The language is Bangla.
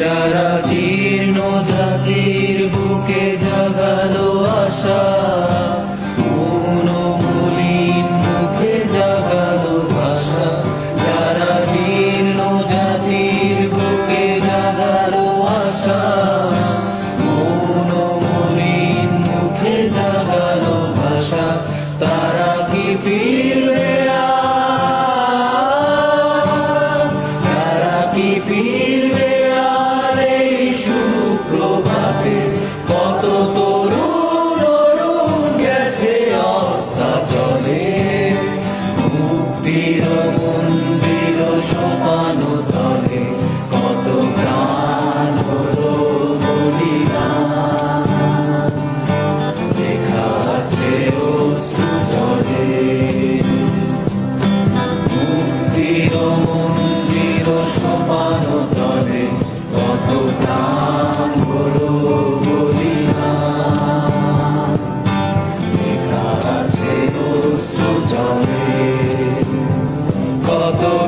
যারা জীর্ণ জাতির বুকে জাগালো আশা মনোমলিন মন্দির মন্দির সোপানতা কত